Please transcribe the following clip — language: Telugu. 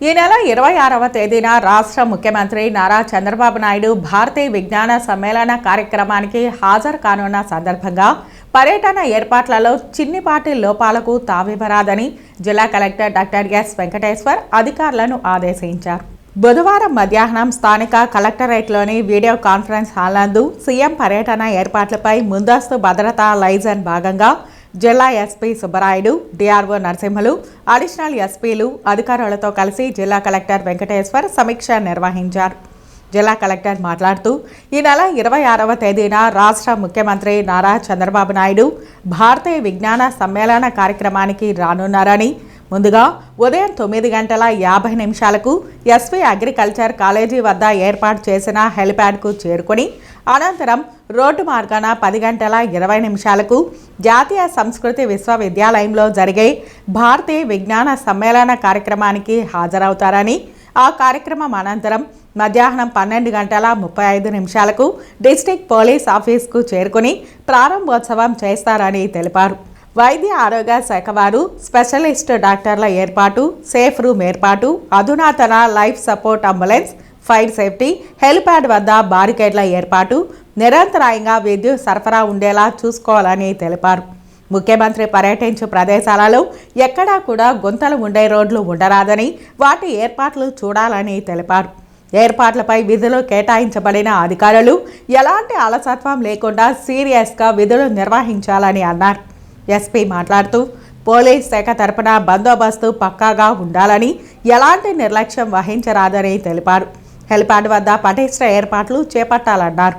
ఈ నెల ఇరవై ఆరవ తేదీన రాష్ట్ర ముఖ్యమంత్రి నారా చంద్రబాబు నాయుడు భారతీయ విజ్ఞాన సమ్మేళన కార్యక్రమానికి హాజరు కానున్న సందర్భంగా పర్యటన ఏర్పాట్లలో చిన్నిపాటి లోపాలకు తావివ్వరాదని జిల్లా కలెక్టర్ డాక్టర్ ఎస్ వెంకటేశ్వర్ అధికారులను ఆదేశించారు. బుధవారం మధ్యాహ్నం స్థానిక కలెక్టరేట్లోని వీడియో కాన్ఫరెన్స్ హాల్ నందు సీఎం పర్యటన ఏర్పాట్లపై ముందస్తు భద్రతా లైజన్ భాగంగా జిల్లా SP Subbarayudu DRO Narasimhulu additional ఎస్పీలు అధికారులతో కలిసి జిల్లా కలెక్టర్ వెంకటేశ్వర్ సమీక్ష నిర్వహించారు. జిల్లా కలెక్టర్ మాట్లాడుతూ ఈ నెల ఇరవై ఆరవ తేదీన రాష్ట్ర ముఖ్యమంత్రి నారా చంద్రబాబు నాయుడు భారతీయ విజ్ఞాన సమ్మేళన కార్యక్రమానికి రానున్నారని ముందుగా ఉదయం తొమ్మిది గంటల యాభై నిమిషాలకు ఎస్వి అగ్రికల్చర్ కాలేజీ వద్ద ఏర్పాటు చేసిన హెలిప్యాడ్కు చేరుకొని అనంతరం రోడ్డు మార్గాన పది గంటల ఇరవై నిమిషాలకు జాతీయ సంస్కృతి విశ్వవిద్యాలయంలో జరిగే భారతీయ విజ్ఞాన సమ్మేళన కార్యక్రమానికి హాజరవుతారని ఆ కార్యక్రమం అనంతరం మధ్యాహ్నం పన్నెండు గంటల ముప్పై ఐదు నిమిషాలకు డిస్టిక్ పోలీస్ ఆఫీస్కు చేరుకుని ప్రారంభోత్సవం చేస్తారని తెలిపారు. వైద్య ఆరోగ్య శాఖ వారు స్పెషలిస్ట్ డాక్టర్ల ఏర్పాటు సేఫ్ రూమ్ ఏర్పాటు అధునాతన life support ambulance fire safety helipad వద్ద బారికేడ్ల ఏర్పాటు నిరంతరాయంగా విద్యుత్ సరఫరా ఉండేలా చూసుకోవాలని తెలిపారు. ముఖ్యమంత్రి పర్యటించు ప్రదేశాలలో ఎక్కడా కూడా గుంతలు ఉండే రోడ్లు ఉండరాదని వాటి ఏర్పాట్లు చూడాలని తెలిపారు. ఏర్పాట్లపై విధులు కేటాయించబడిన అధికారులు ఎలాంటి అలసత్వం లేకుండా సీరియస్గా విధులు నిర్వహించాలని అన్నారు. ఎస్పీ మాట్లాడుతూ పోలీస్ శాఖ తరపున బందోబస్తు పక్కాగా ఉండాలని ఎలాంటి నిర్లక్ష్యం వహించరాదని తెలిపారు. హెలిప్యాడ్ వద్ద పటిష్ట ఏర్పాట్లు చేపట్టాలన్నారు.